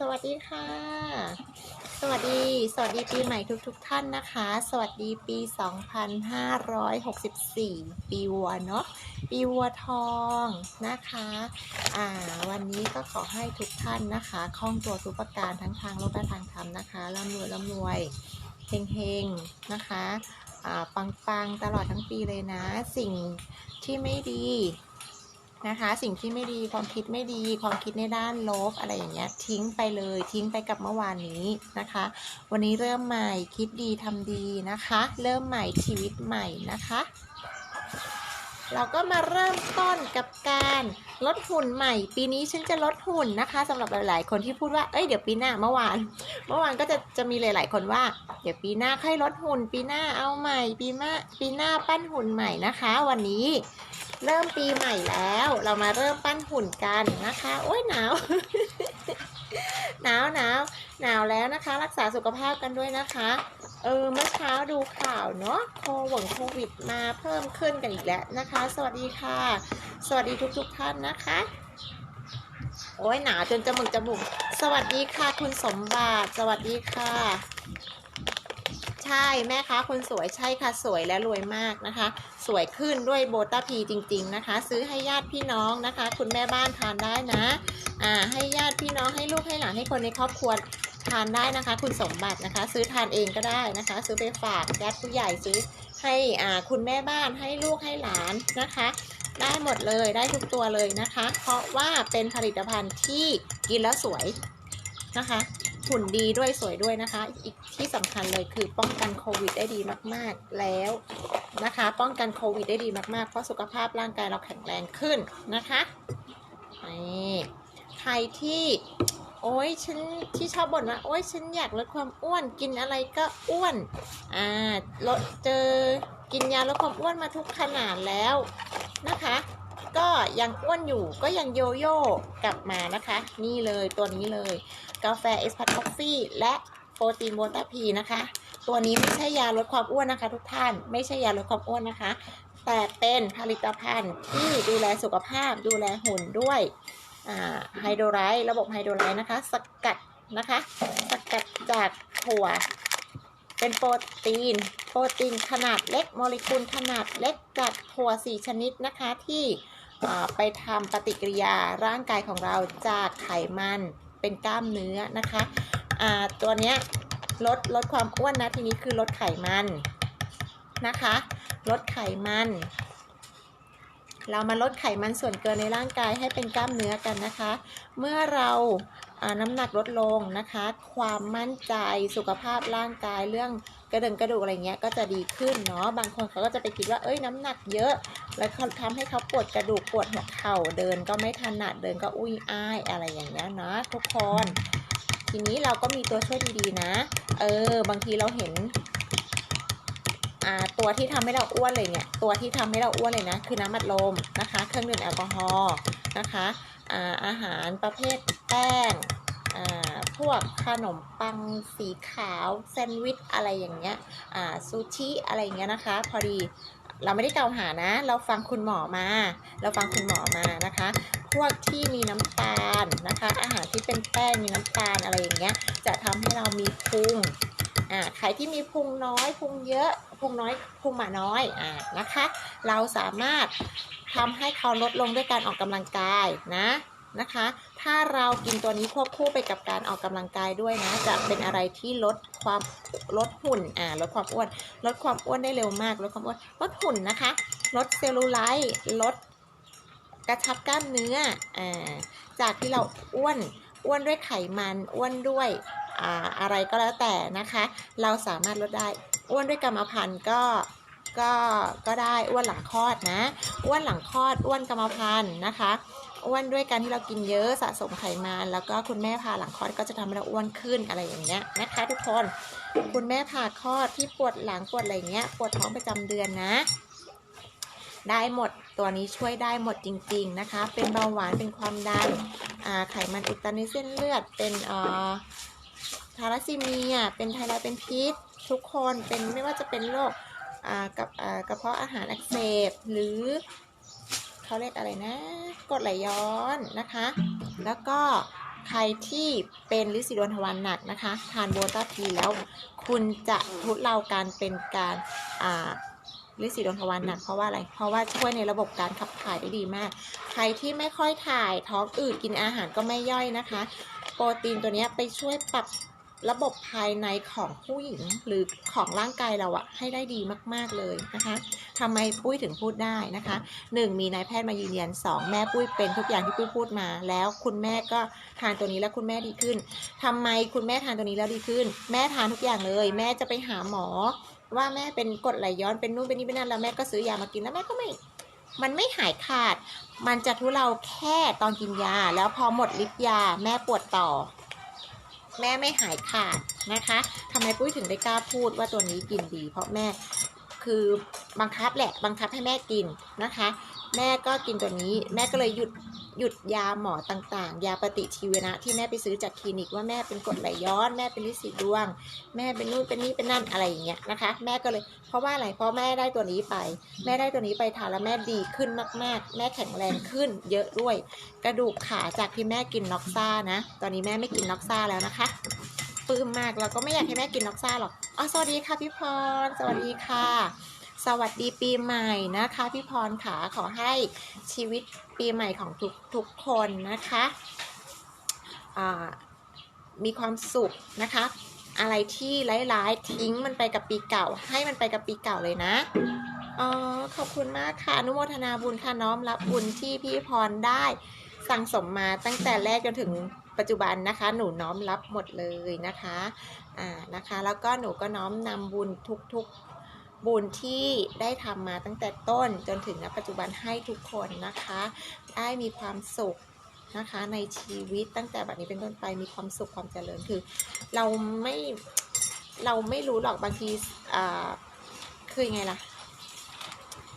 สวัสดีค่ะ สวัสดี สวัสดีปีใหม่ทุกๆทท่านนะคะ สวัสดีปี 2564 ปีวัวเนาะ ปีวัวทองนะคะ อ่า วันนี้ก็ขอให้ทุกท่านนะคะคล่องตัวทุกประการทั้งทางโลกและทางธรรมนะคะร่ำรวยร่ำรวยเฮงเฮงๆนะคะ อ่า ปังปังๆตลอดทั้งปีเลยนะ สิ่งที่ไม่ดี นะคะ สิ่งที่ไม่ดีความคิดไม่ดี ความคิดในด้านลบอะไรอย่างเงี้ยทิ้งไปเลยทิ้งไปกับเมื่อวานนี้นะคะ วันนี้เริ่มใหม่คิดดีทำดีนะคะ เริ่มใหม่ชีวิตใหม่นะคะเราก็มาเริ่มต้นกับการลดหุ่นใหม่ ปีนี้ฉันจะลดหุ่นนะคะสำหรับหลาย ๆ คนที่พูดว่าเอ้ยเดี๋ยวปีหน้าเมื่อวาน เมื่อวานก็จะจะมีหลาย ๆ คนว่า เดี๋ยวปีหน้าค่อยลดหุ่น ปีหน้าเอาใหม่ ปีหน้าปีหน้าปั้นหุ่นใหม่นะคะ วันนี้ เริ่มปีใหม่แล้ว เรามาเริ่มปั้นหุ่นกันนะคะ โอ้ยหนาว หนาวหนาวหนาวแล้วนะคะ รักษาสุขภาพกันด้วยนะคะ เออเมื่อเช้าดูข่าวเนาะโควงโควิดมาเพิ่มขึ้นกันอีกแล้วนะคะ สวัสดีค่ะ สวัสดีทุกๆทท่านนะคะ โอ้ยหนาวจนจมูกจมูก สวัสดีค่ะคุณสมบัติ สวัสดีค่ะ ใช่แม่ค้าคนสวยใช่ค่ะสวยและรวยมากนะคะ สวยขึ้นด้วยโบต้าพีจริง ๆนะคะ ซื้อให้ญาติพี่น้องนะคะ คุณแม่บ้านทานได้นะอ่าให้ญาติพี่น้องให้ลูกให้หลานให้คนในครอบครัวทานได้นะคะ คุณสมบัตินะคะ ซื้อทานเองก็ได้นะคะ ซื้อไปฝากญาติผู้ใหญ่ซื้อให้อ่าคุณแม่บ้านให้ลูกให้หลานนะคะ ได้หมดเลยได้ทุกตัวเลยนะคะ เพราะว่าเป็นผลิตภัณฑ์ที่กินแล้วสวยนะคะ หุ่นดีด้วยสวยด้วยนะคะ อีกที่สำคัญเลยคือป้องกันโควิดได้ดีมาก ๆ แล้วนะคะ ป้องกันโควิดได้ดีมากๆ เพราะสุขภาพร่างกายเราแข็งแรงขึ้นนะคะนี่ใครที่โอ้ยฉันที่ชอบบ่นว่าโอ้ยฉันอยากลดความอ้วนกินอะไรก็อ้วนอ่าลดเจอกินยาลดความอ้วนมาทุกขนาดแล้วนะคะ ก็ยังอ้วนอยู่ก็ยังโยโย่กลับมานะคะ นี่เลยตัวนี้เลย กาแฟเอสพัทคอฟฟี่และโปรตีนโบตาพีนะคะ ตัวนี้ไม่ใช่ยาลดความอ้วนนะคะทุกท่านไม่ใช่ยาลดความอ้วนนะคะ แต่เป็นผลิตภัณฑ์ที่ดูแลสุขภาพ ดูแลหุ่นด้วยไฮโดรไลท์ระบบไฮโดรไลท์นะคะ สกัดนะคะ สกัดจากถั่ว เป็นโปรตีน โปรตีนขนาดเล็กโมเลกุลขนาดเล็กจากถั่ว 4 ชนิดนะคะที่ไปทำปฏิกิริยาร่างกายของเราจากไขมัน เป็นกล้ามเนื้อนะคะอ่าตัวเนี้ยลดลดความอ้วนนะทีนี้คือลดไขมันนะคะ ลดไขมัน เรามาลดไขมันส่วนเกินในร่างกายให้เป็นกล้ามเนื้อกันนะคะ เมื่อเราอ่าน้ำหนักลดลงนะคะ ความมั่นใจสุขภาพร่างกายเรื่องกระดึงกระดูกอะไรเงี้ยก็จะดีขึ้นเนาะบางคนเขาก็จะไปคิดว่าเอ้ยน้ำหนักเยอะ แล้วทำให้เขาปวดกระดูกปวดหัวเข่าเดินก็ไม่ถนัดเดินก็อุ้ยอ้ายอะไรอย่างเงี้ยนะทุกคน ทีนี้เราก็มีตัวช่วยดีๆนะ เออ บางทีเราเห็นตัวที่ทำให้เราอ้วนเลยเนี่ย ตัวที่ทำให้เราอ้วนเลยนะ คือน้ำอัดลมนะคะ เครื่องดื่มแอลกอฮอล์นะคะอาอาหารประเภทแป้งพวกขนมปังสีขาวแซนด์วิชอะไรอย่างเงี้ยซูชิอะไรอย่างเงี้ยนะคะ พอดี เราไม่ได้เกล่าวหานะ เราฟังคุณหมอมา เราฟังคุณหมอมานะคะ พวกที่มีน้ำตาลนะคะ อาหารที่เป็นแป้งมีน้ำตาลอะไรอย่างเงี้ย จะทำให้เรามีพุงอ่าใครที่มีพุงน้อยพุงเยอะพุงน้อยพุงหมาน้อยอ่านะคะ เราสามารถทำให้เขาลดลงด้วยการออกกำลังกายนะ นะคะ ถ้าเรากินตัวนี้ควบคู่ไปกับการออกกำลังกายด้วยนะ จะเป็นอะไรที่ลดความลดหุ่นอ่าลดความอ้วน ลดความอ้วนได้เร็วมากลดความอ้วนลดหุ่นนะคะ ลดเซลลูไลท์ลดกระชับกล้ามเนื้ออ่าจากที่เราอ้วนอ้วนด้วยไขมันอ้วนด้วยอ่าอะไรก็แล้วแต่นะคะ เราสามารถลดได้อ้วนด้วยกรรมพันธุ์ก็ก็ก็ได้อ้วนหลังคลอดนะ อ้วนหลังคลอดอ้วนกรรมพันธุ์นะคะ อ้วนด้วยการที่เรากินเยอะสะสมไขมันแล้วก็คุณแม่พาหลังคลอดก็จะทำให้เราอ้วนขึ้นอะไรอย่างเงี้ยนะคะ ทุกคน คุณแม่ผ่าคลอดที่ปวดหลังปวดอะไรเงี้ยปวดท้องประจำเดือนนะ ได้หมดตัวนี้ช่วยได้หมดจริง ๆนะคะ เป็นเบาหวานเป็นความดันไขมันอุดตันในเส้นเลือดเป็นทาราซีเมีย เป็นไทรอยด์เป็นพิษ ทุกคนเป็นไม่ว่าจะเป็นโรคกับกระเพาะอาหารอักเสบหรือ เขาเรียกอะไรนะกดไหลย้อนนะคะ แล้วก็ใครที่เป็นลินสีดวงทวารหนักนะคะ ทานโบตาพีแล้ว คุณจะทุเลาการเป็นการอ่าลินสีดวงทวารหนักเพราะว่าอะไร เพราะว่าช่วยในระบบการขับถ่ายได้ดีมาก ใครที่ไม่ค่อยถ่ายท้องอืดกินอาหารก็ไม่ย่อยนะคะ โปรตีนตัวนี้ไปช่วยปรับ ระบบภายในของผู้หญิงหรือของร่างกายเราอะให้ได้ดีมาก ๆเลยนะคะทำไมปุ้ยถึงพูดได้นะคะหนึ่งมีนายแพทย์มายืนยันสองแม่ปุ้ยเป็นทุกอย่างที่ปุ้ยพูดมา แล้วคุณแม่ก็ทานตัวนี้แล้วคุณแม่ดีขึ้นทำไมคุณแม่ทานตัวนี้แล้วดีขึ้น แม่ทานทุกอย่างเลย แม่จะไปหาหมอ ว่าแม่เป็นกดไหลย้อนเป็นนู่นเป็นนี่เป็นนั่นแล้วแม่ก็ซื้อยามากินแล้วแม่ก็ไม่มันไม่หายขาด มันจะทุเลาแค่ตอนกินยา แล้วพอหมดฤทธิ์ยาแม่ปวดต่อ แม่ไม่หายขาดนะคะทำไมปุ้ยถึงได้กล้าพูดว่าตัวนี้กินดี เพราะแม่คือบังคับแหละบังคับให้แม่กินนะคะ แม่ก็กินตัวนี้ แม่ก็เลยหยุด หยุดยาหมอต่างๆ ยาปฏิชีวนะ ที่แม่ไปซื้อจากคลินิกว่าแม่เป็นกรดไหลย้อน แม่เป็นลิสีดวง แม่เป็นนู่นเป็นนี่เป็นนั่นอะไรอย่างเงี้ยนะคะ แม่ก็เลยเพราะว่าอะไรเพราะแม่ได้ตัวนี้ไป แม่ได้ตัวนี้ไปทานแล้วแม่ดีขึ้นมากๆ แม่แข็งแรงขึ้น เยอะด้วย กระดูกขาจากที่แม่กินน็อกซ่านะ ตอนนี้แม่ไม่กินน็อกซ่าแล้วนะคะปลื้มมากเราก็ไม่อยากให้แม่กินน็อกซ่าหรอกอ๋อสวัสดีค่ะพี่พรสวัสดีค่ะ สวัสดีปีใหม่นะคะพี่พรขาขอให้ชีวิตปีใหม่ของทุกทุกคนนะคะมีความสุขนะคะ อะไรที่ร้ายๆทิ้งมันไปกับปีเก่า ให้มันไปกับปีเก่าเลยนะอ๋อขอบคุณมากค่ะอนุโมทนาบุญค่ะน้อมรับบุญที่พี่พรได้สั่งสมมาตั้งแต่แรกจนถึงปัจจุบันนะคะ หนูน้อมรับหมดเลยนะคะอ่านะคะ แล้วก็หนูก็น้อมนำบุญทุกๆ บุญที่ได้ทำมาตั้งแต่ต้นจนถึงณปัจจุบันให้ทุกคนนะคะ ได้มีความสุขนะคะในชีวิตตั้งแต่บัดนี้เป็นต้นไปมีความสุขความเจริญคือ เราไม่เราไม่รู้หรอกบางทีอ่าคือยังไงล่ะ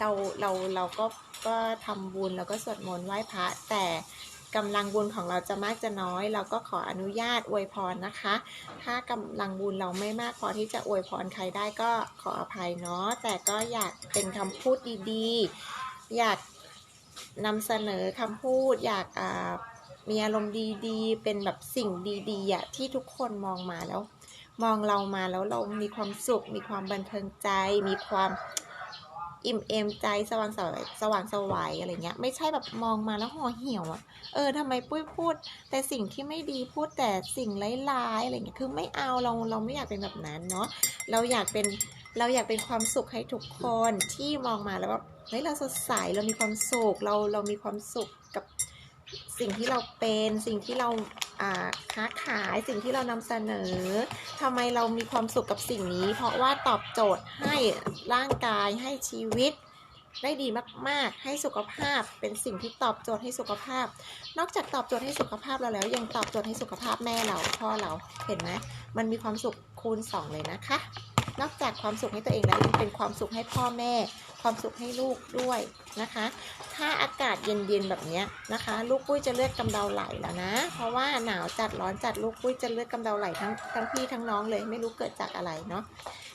เราเราเราก็ก็ทำบุญแล้วก็สวดมนต์ไหว้พระแต่ กำลังบุญของเราจะมากจะน้อย เราก็ขออนุญาตอวยพรนะคะ ถ้ากำลังบุญเราไม่มากพอที่จะอวยพรใครได้ก็ขออภัยเนาะแต่ก็อยากเป็นคำพูดดีๆ อยากนำเสนอคำพูดอยากมีอารมณ์ดีๆ เป็นแบบสิ่งดีๆอะที่ทุกคนมองมาแล้ว มองเรามาแล้วเรามีความสุข มีความบันเทิงใจ มีความ อิ่มเอมใจสว่างสวยสว่างสวายอะไรเงี้ย ไม่ใช่แบบมองมาแล้วห่อเหี่ยวอะเออทำไมปุ้ยพูด แต่สิ่งที่ไม่ดีพูดแต่สิ่งร้ายๆอะไรเงี้ยคือไม่เอาเราเราไม่อยากเป็นแบบนั้นเนาะเราอยากเป็นเราอยากเป็นความสุขให้ทุกคนที่มองมาแล้วแบบเฮ้ยเราสดใสเรามีความสุขเราเรามีความสุขกับ สิ่งที่เราเป็นสิ่งที่เราค้าขายสิ่งที่เรานำเสนอทำไมเรามีความสุขกับสิ่งนี้ เพราะว่าตอบโจทย์ให้ร่างกายให้ชีวิตได้ดีมาก ๆ ให้สุขภาพเป็นสิ่งที่ตอบโจทย์ให้สุขภาพ นอกจากตอบโจทย์ให้สุขภาพเราแล้ว ยังตอบโจทย์ให้สุขภาพแม่เราพ่อเราเห็นไหมมันมีความสุขคูณสองเลยนะคะ นอกจากความสุขให้ตัวเองแล้วยังเป็นความสุขให้พ่อแม่ ความสุขให้ลูกด้วยนะคะ ถ้าอากาศเย็นๆแบบนี้นะคะ ลูกปุ้ยจะเลือดกำเดาไหลแล้วนะ เพราะว่าหนาวจัดร้อนจัดลูกปุ้ยจะเลือดกำเดาไหลทั้งทั้งพี่ทั้งน้องเลยไม่รู้เกิดจากอะไรเนาะ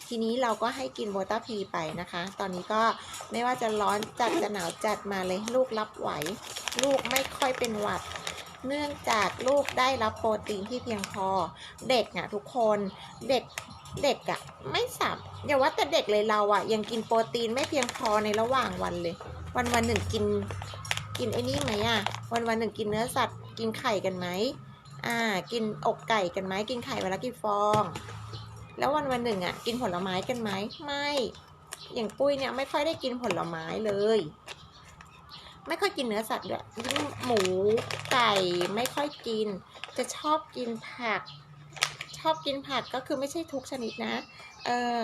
ทีนี้เราก็ให้กินโบตาพีไปนะคะ ตอนนี้ก็ไม่ว่าจะร้อนจัดจะหนาวจัดมาเลยลูกรับไหว ลูกไม่ค่อยเป็นหวัด เนื่องจากลูกได้รับโปรตีนที่เพียงพอ เด็กอะทุกคน เด็ก เด็กอะไม่สับอย่าว่าแต่เด็กเลยเราอะยังกินโปรตีนไม่เพียงพอในระหว่างวันเลย วันวันหนึ่งกินกินไอ้นี่ไหมอะวันวันหนึ่งกินเนื้อสัตว์ กินไข่กันไหมอ่า กินอกไก่กันไหมกินไข่วันละกี่ฟอง แล้ววันวันหนึ่งอะกินผลไม้กันไหมไม่ อย่างปุ้ยเนี่ยไม่ค่อยได้กินผลไม้เลย ไม่ค่อยกินเนื้อสัตว์ด้วยยิ่งหมูไก่ไม่ค่อยกิน จะชอบกินผัก อบกินผักก็คือไม่ใช่ทุกชนิดนะ เออ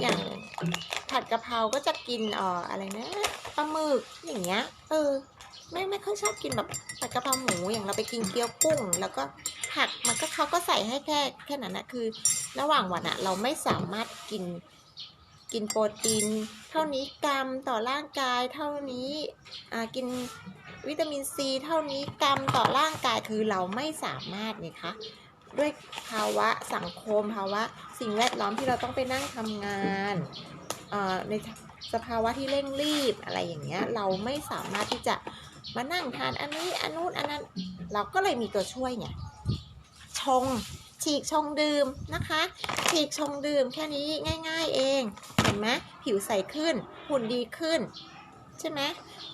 อย่างผัดกะเพราก็จะกินอ่ออะไรนะปลาหมึกอย่างเงี้ย เออ ไม่ไม่ค่อยชอบกินแบบผัดกะเพราหมูอย่างเราไปกินเกี๊ยวกุ้ง แล้วก็ผักมันก็เขาก็ใส่ให้แค่แค่นั้นนะคือ ระหว่างวันอะเราไม่สามารถกินกินโปรตีน เท่านี้กรัมต่อร่างกายเท่านี้อ่ากินวิตามินซีเท่านี้กรัมต่อร่างกายคือเราไม่สามารถนี่คะ ด้วยภาวะสังคมภาวะสิ่งแวดล้อมที่เราต้องไปนั่งทำงานในสภาวะที่เร่งรีบอะไรอย่างเงี้ยเราไม่สามารถที่จะมานั่งทานอันนี้อันนู้นอันนั้น เราก็เลยมีตัวช่วยไงชงฉีกชงดื่มนะคะฉีกชงดื่มแค่นี้ง่าย ๆเองเห็นไหมผิวใสขึ้นหุ่นดีขึ้น ใช่ไหม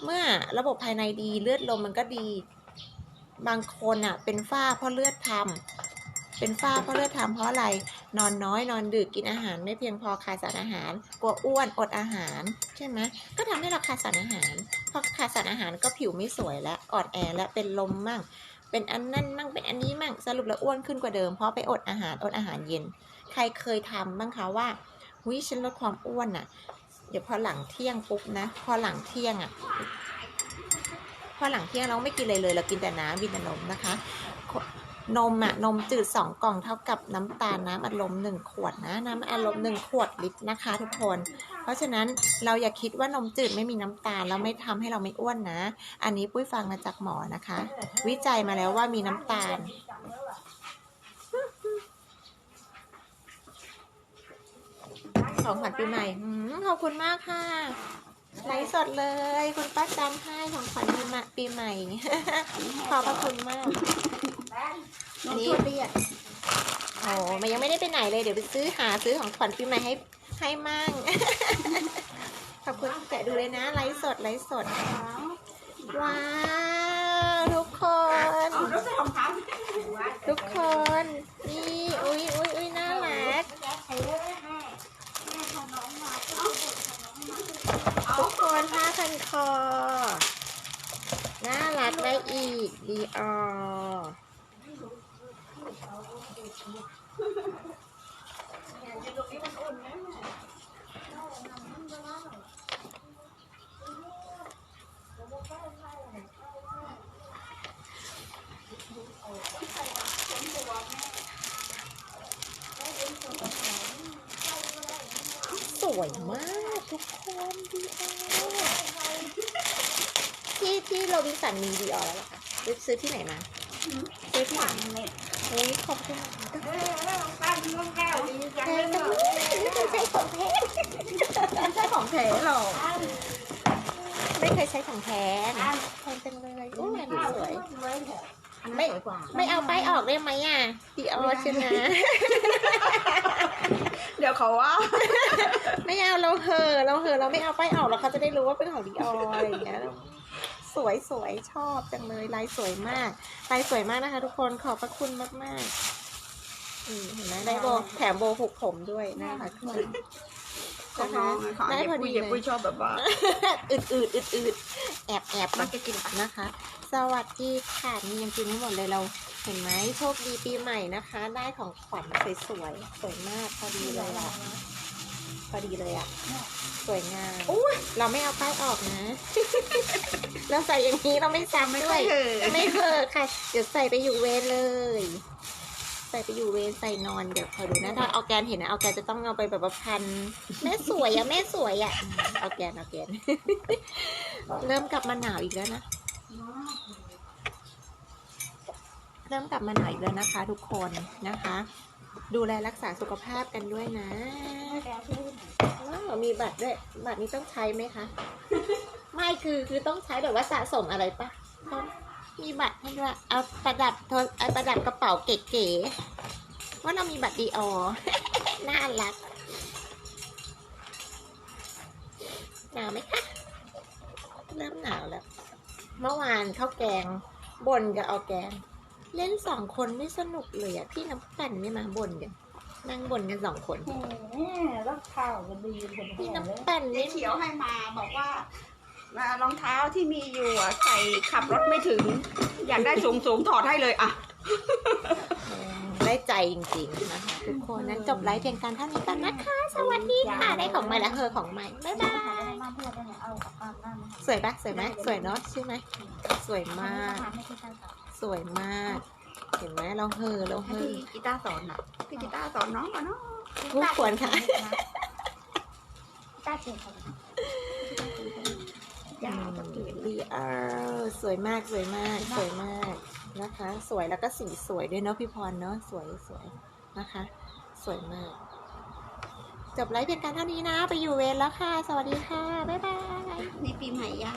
เมื่อระบบภายในดีเลือดลมมันก็ดี บางคนอะเป็นฝ้าเพราะเลือดทำ เป็นฝ้าเพราะเลือดทำเพราะอะไร นอนน้อยนอนดึกกินอาหาร ไม่เพียงพอขาดสารอาหาร กลัวอ้วนอดอาหารใช่ไหมก็ทำให้เราขาดสารอาหารพอขาดสารอาหารก็ผิวไม่สวยแล้วอ่อนแอและเป็นลมมั่ง เป็นอันนั่นมั่งเป็นอันนี้มั่งสรุปแล้วอ้วนขึ้นกว่าเดิมเพราะไปอดอาหารอดอาหารเย็น ใครเคยทำบ้างคะว่าหุยฉันลดความอ้วนน่ะ เดี๋ยวพอหลังเที่ยงปุ๊บนะ พอหลังเที่ยงอะพอหลังเที่ยงเราไม่กินเลยเลย เรากินแต่น้ำกินแต่นมนะคะ นมอะนมจืดสองกล่องเท่ากับน้ำตาลน้ำอัดลมหนึ่งขวดนะ น้ำอัดลมหนึ่งขวดลิตรนะคะ ทุกคน เพราะฉะนั้นเราอย่าคิดว่านมจืดไม่มีน้ำตาลแล้วไม่ทำให้เราไม่อ้วนนะ อันนี้ปุ้ยฟังมาจากหมอนะคะ วิจัยมาแล้วว่ามีน้ำตาลของขวัญปีใหม่ขอบคุณมากค่ะ ไลฟ์สดเลย คุณป้าจันให้ของขวัญปีใหม่ปีใหม่ ขอบพระคุณมาก อันนี้เรียกโอ้มันยังไม่ได้ไปไหนเลยเดี๋ยวไปซื้อหาซื้อของขวัญปีใหม่ให้ให้มั่ง ขอบคุณแกะดูเลยนะ ไลฟ์สดไลฟ์สด ว้าว ทุกคน ทุกคน นี่ อุ้ยอุ้ยอุ้ยน่ารัก ทุก คนผ้าพันคอ น่ารักได้อีกดีออสวยมากทุกคนดีออ ที่ที่โรบินสันมีดีออแล้วเหรอคะไปซื้อที่ไหนมาซื้อที่ไหนโอ้ยขอบคุณแพงจังเลยไม่เคยใช้ของแท้ไม่ใช่ของแท้หรอกไม่เคยใช้ของแท้นะแพงจังเลยโอ้ยอันนี้สวยไม่กว่าไม่เอาป้ายออกได้ไหมอะดีออใช่ไหมเดี๋ยวเขาว่า ไม่เอาเราเหอะเราเหอะเราไม่เอาป้ายออกแล้วเขาจะได้รู้ว่าเป็นของดีอออะไรอย่างเงี้ย สวยสวยชอบจังเลยลายสวยมากลายสวยมากนะคะ ทุกคนขอบพระคุณมากมากๆอืมเห็นไหมได้โบแถมโบผูกผมด้วยน่ารักมากของน้องอะค่ะได้เด็กพอปุ้ดียเลเด็กปุ้ยยชอบแบบว่าอืดอืดอืดอืดแอบแอบมันจะกินนะคะ สวัสดีค่ะนี่ยังกินไม่หมดเลยเราเห็นไหมโชคดีปีใหม่นะคะ ได้ของขวัญสวยๆสวยมากพอดีเลยอะ พอดีเลยอะ สวยงามอุ้ยเราไม่เอาป้ายออกนะ เราใส่อย่างนี้เราไม่ซ้ำด้วยเหอะไม่เคยค่ะ เดี๋ยวใส่ไปอยู่เวรเลย ใส่ไปอยู่เวรใส่นอนเดี๋ยวคอยดูนะ ถ้าเอาแกนเห็นนะเอาแกนจะต้องเอาไปแบบว่าพัน แม่สวยอะแม่สวยอะอืมเอาแกนเอาแกน เริ่มกลับมาหนาวอีกแล้วนะ เริ่มกลับมาหนาวอีกแล้วนะคะ ทุกคนนะคะ ดูแลรักษาสุขภาพกันด้วยนะว้าวมีบัตรด้วย บัตรนี้ต้องใช้ไหมคะ ไม่คือคือต้องใช้แบบว่าสะสมอะไรปะมีบัตรให้ด้วยเอาประดับโทรเอาประดับกระเป๋าเก๋ๆว่าเรามีบัตรดีออน่ารักหนาวไหมคะเริ่มหนาวแล้ว เมื่อวานข้าวแกงบนกับเอาแกง เล่นสองคนไม่สนุกเลยอะพี่น้ำปั่นไม่มาบนกันนั่งบนกันสองคน แหมแล้วข่าวก็ดีคนพี่เดียวเลยน้ำปั่นเจ๊นี่เขียวให้มาบอกว่าอ่ารองเท้าที่มีอยู่อะใส่ขับรถไม่ถึง อยากได้สูงสูงๆถอดให้เลยอะ ได้ใจจริงๆนะคะทุกคนนั้นจบไลฟ์เพียงการเท่านี้กันนะคะ สวัสดีค่ะได้ของใหม่แล้วเฮอของใหม่บ๊ายบายมาเพื่อนเนี่ยเอากลับบ้านได้ไหมสวยปะสวยไหมสวยเนาะใช่ไหมสวยมาก ไม่ใช่ใช่ค่ะ สวยมาก เห็นไหมเราเฮอเราเฮให้อพี่กีตาร์สอนอะพี่กีตาร์สอนน้องก่อนเนาะผู้ควรค่ะตาเก่งค่ะยาวตะเกียบดีเออสวยมากสวยมากสวยมากนะคะ สวยแล้วก็สีสวยด้วยเนาะพี่พรเนาะสวยสวยนะคะ สวยมาก จบไลฟ์เพียงการเท่านี้นะ ไปอยู่เวรแล้วค่ะ สวัสดีค่ะ บ๊ายบายนี่ปีใหม่ยัง